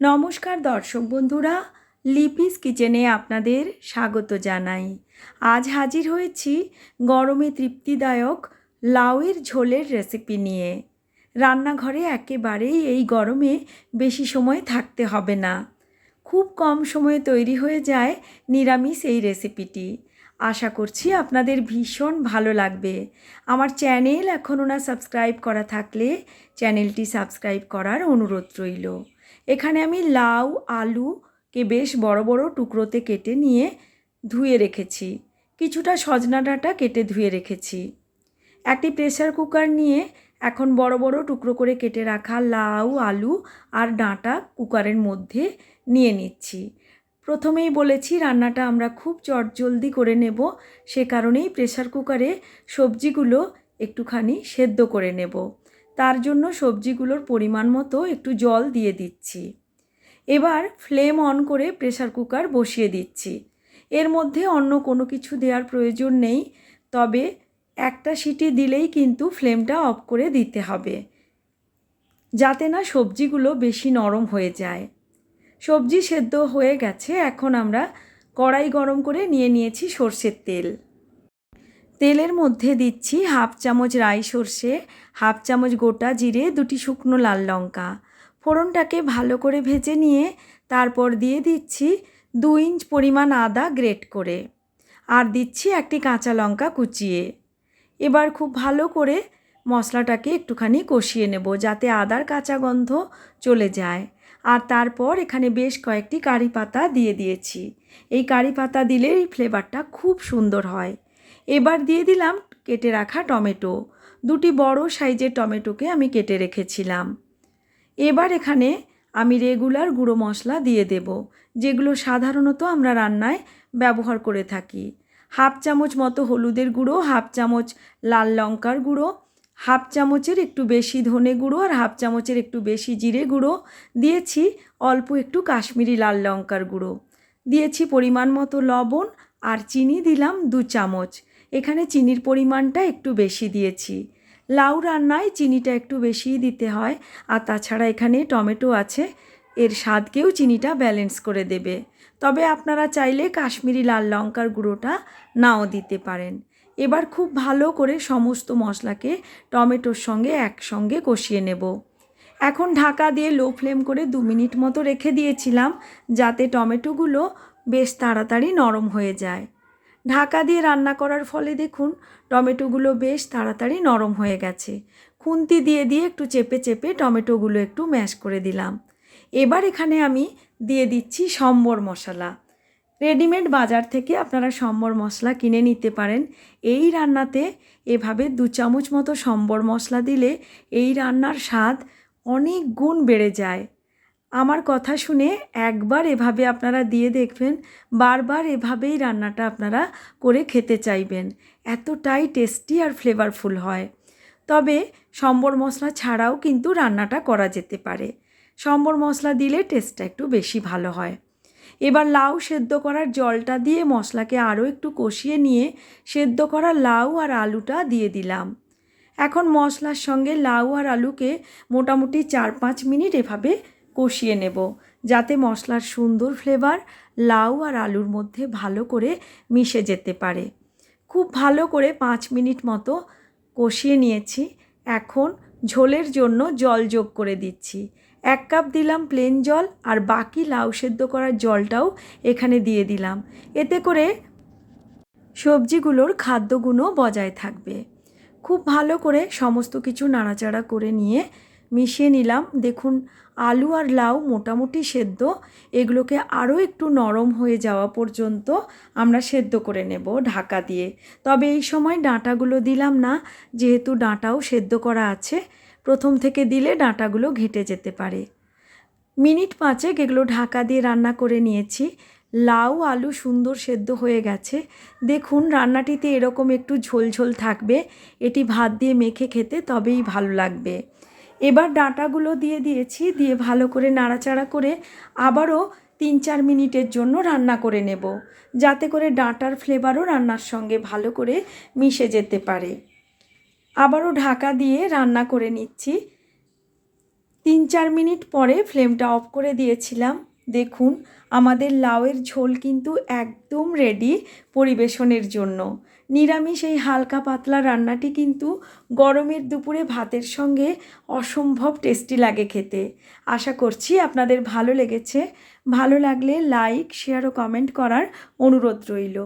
নমস্কার দর্শক বন্ধুরা, লিপিস কিচেনে আপনাদের স্বাগত জানাই। আজ হাজির হয়েছি গরমে তৃপ্তিদায়ক লাউয়ের ঝোলের রেসিপি নিয়ে। রান্নাঘরে একেবারেই এই গরমে বেশি সময় থাকতে হবে না। খুব কম সময়ে তৈরি হয়ে যায় নিরামিষ এই রেসিপিটি। আশা করছি আপনাদের ভীষণ ভালো লাগবে। আমার চ্যানেল এখনও না সাবস্ক্রাইব করা থাকলে চ্যানেলটি সাবস্ক্রাইব করার অনুরোধ রইল। এখানে আমি লাউ, আলুকে বেশ বড় বড় টুকরোতে কেটে নিয়ে ধুয়ে রেখেছি। কিছুটা সজনা ডাঁটা কেটে ধুয়ে রেখেছি। একটি প্রেসার কুকার নিয়ে এখন বড় বড় টুকরো করে কেটে রাখা লাউ, আলু আর ডাঁটা কুকারের মধ্যে নিয়ে নিচ্ছি। প্রথমেই বলেছি রান্নাটা আমরা খুব চটজলদি করে নেব, সে কারণেই প্রেসার কুকারে সবজিগুলো একটুখানি সেদ্ধ করে নেব। তার জন্য সবজিগুলোর পরিমাণ মতো একটু জল দিয়ে দিচ্ছি। এবার ফ্লেম অন করে প্রেসার কুকার বসিয়ে দিচ্ছি। এর মধ্যে অন্য কোনো কিছু দেওয়ার প্রয়োজন নেই, তবে একটা সিটি দিলেই কিন্তু ফ্লেমটা অফ করে দিতে হবে, যাতে না সবজিগুলো বেশি নরম হয়ে যায়। সবজি সেদ্ধ হয়ে গেছে, এখন আমরা কড়াই গরম করে নিয়ে নিয়েছি সর্ষের তেল। তেলের মধ্যে দিচ্ছি হাফ চামচ রাই সর্ষে, হাফ চামচ গোটা জিরে, দুটি শুকনো লাল লঙ্কা। ফোড়নটাকে ভালো করে ভেজে নিয়ে তারপর দিয়ে দিচ্ছি দু ইঞ্চ পরিমাণ আদা গ্রেট করে। আর দিচ্ছি একটি কাঁচা লঙ্কা কুচিয়ে। এবার খুব ভালো করে মশলাটাকে একটুখানি কষিয়ে নেব যাতে আদার কাঁচা গন্ধ চলে যায়। আর তারপর এখানে বেশ কয়েকটি কারি পাতা দিয়ে দিয়েছি। এই কারি পাতা দিলে এই ফ্লেভারটা খুব সুন্দর হয়। এবার দিয়ে দিলাম কেটে রাখা টমেটো। দুটি বড় সাইজের টমেটোকে আমি কেটে রেখেছিলাম। এবার এখানে আমি রেগুলার গুঁড়ো মশলা দিয়ে দেব, যেগুলো সাধারণত আমরা রান্নায় ব্যবহার করে থাকি। হাফ চামচ মতো হলুদের গুঁড়ো, হাফ চামচ লাল লঙ্কার গুঁড়ো, হাফ চামচের একটু বেশি ধনে গুঁড়ো আর হাফ চামচের একটু বেশি জিরে গুঁড়ো। দিয়েছি অল্প একটু কাশ্মীরি লাল লঙ্কার গুঁড়ো। দিয়েছি পরিমাণ মতো লবণ আর চিনি দিলাম দু চামচ। এখানে চিনির পরিমাণটা একটু বেশি দিয়েছি। লাউ রান্নায় চিনিটা একটু বেশিই দিতে হয়, আর তাছাড়া এখানে টমেটো আছে। এর স্বাদকেও চিনিটা ব্যালেন্স করে দেবে। তবে আপনারা চাইলে কাশ্মীরি লাল লঙ্কার গুঁড়োটা নাও দিতে পারেন। এবার খুব ভালো করে সমস্ত মশলাকে টমেটোর সঙ্গে একসঙ্গে কষিয়ে নেব। এখন ঢাকা দিয়ে লো ফ্লেম করে দু মিনিট মতো রেখে দিয়েছিলাম, যাতে টমেটোগুলো বেশ তাড়াতাড়ি নরম হয়ে যায়। ঢাকা দিয়ে রান্না করার ফলে দেখুন, টমেটোগুলো বেশ তাড়াতাড়ি নরম হয়ে গেছে। খুন্তি দিয়ে দিয়ে একটু চেপে চেপে টমেটোগুলো একটু ম্যাশ করে দিলাম। এবার এখানে আমি দিয়ে দিচ্ছি সম্বর মশলা। রেডিমেড বাজার থেকে আপনারা সম্বর মশলা কিনে নিতে পারেন। এই রান্নাতে এভাবে দু চামচ মতো সম্বর মশলা দিলে এই রান্নার স্বাদ অনেক গুণ বেড়ে যায়। আমার কথা শুনে একবার এভাবে আপনারা দিয়ে দেখবেন, বারবার এভাবেই রান্নাটা আপনারা করে খেতে চাইবেন। এতটাই টেস্টি আর ফ্লেভারফুল হয়। তবে সম্বর মশলা ছাড়াও কিন্তু রান্নাটা করা যেতে পারে। সম্বর মশলা দিলে টেস্টটা একটু বেশি ভালো হয়। এবার লাউ সেদ্ধ করার জলটা দিয়ে মশলাকে আরও একটু কষিয়ে নিয়ে সেদ্ধ করা লাউ আর আলুটা দিয়ে দিলাম। এখন মশলার সঙ্গে লাউ আর আলুকে মোটামুটি চার পাঁচ মিনিট এভাবে কষিয়ে নেব। যাতে মশলার সুন্দর ফ্লেভার লাউ আর আলুর মধ্যে ভালো করে মিশে যেতে পারে। খুব ভালো করে পাঁচ মিনিট মতো কষিয়ে নিয়েছি। এখন ঝোলের জন্য জল যোগ করে দিচ্ছি। এক কাপ দিলাম প্লেন জল আর বাকি লাউ সেদ্ধ করার জলটাও এখানে দিয়ে দিলাম। এতে করে সবজিগুলোর খাদ্যগুণও বজায় থাকবে। খুব ভালো করে সমস্ত কিছু নাড়াচাড়া করে নিয়ে মিশিয়ে নিলাম। দেখুন, আলু আর লাউ মোটামুটি সেদ্ধ। এগুলোকে আরও একটু নরম হয়ে যাওয়া পর্যন্ত আমরা সেদ্ধ করে নেব ঢাকা দিয়ে। তবে এই সময় ডাঁটাগুলো দিলাম না, যেহেতু ডাঁটাও সেদ্ধ করা আছে। প্রথম থেকে দিলে ডাঁটাগুলো ঘেটে যেতে পারে। মিনিট পাঁচেক এগুলো ঢাকা দিয়ে রান্না করে নিয়েছি। লাউ, আলু সুন্দর সেদ্ধ হয়ে গেছে। দেখুন, রান্নাটিতে এরকম একটু ঝোলঝোল থাকবে। এটি ভাত দিয়ে মেখে খেতে তবেই ভালো লাগবে। এবার ডাঁটাগুলো দিয়ে দিয়েছি, দিয়ে ভালো করে নাড়াচাড়া করে আবারও তিন চার মিনিটের জন্য রান্না করে নেব, যাতে করে ডাঁটার ফ্লেভারও রান্নার সঙ্গে ভালো করে মিশে যেতে পারে। আবারও ঢাকা দিয়ে রান্না করে নিচ্ছি। তিন চার মিনিট পরে ফ্লেমটা অফ করে দিয়েছিলাম। দেখুন, আমাদের লাউয়ের ঝোল কিন্তু একদম রেডি পরিবেশনের জন্য। নিরামিষ এই হালকা পাতলা রান্নাটি কিন্তু গরমের দুপুরে ভাতের সঙ্গে অসম্ভব টেস্টি লাগে খেতে। আশা করছি আপনাদের ভালো লেগেছে। ভালো লাগলে লাইক শেয়ার ও কমেন্ট করার অনুরোধ রইল।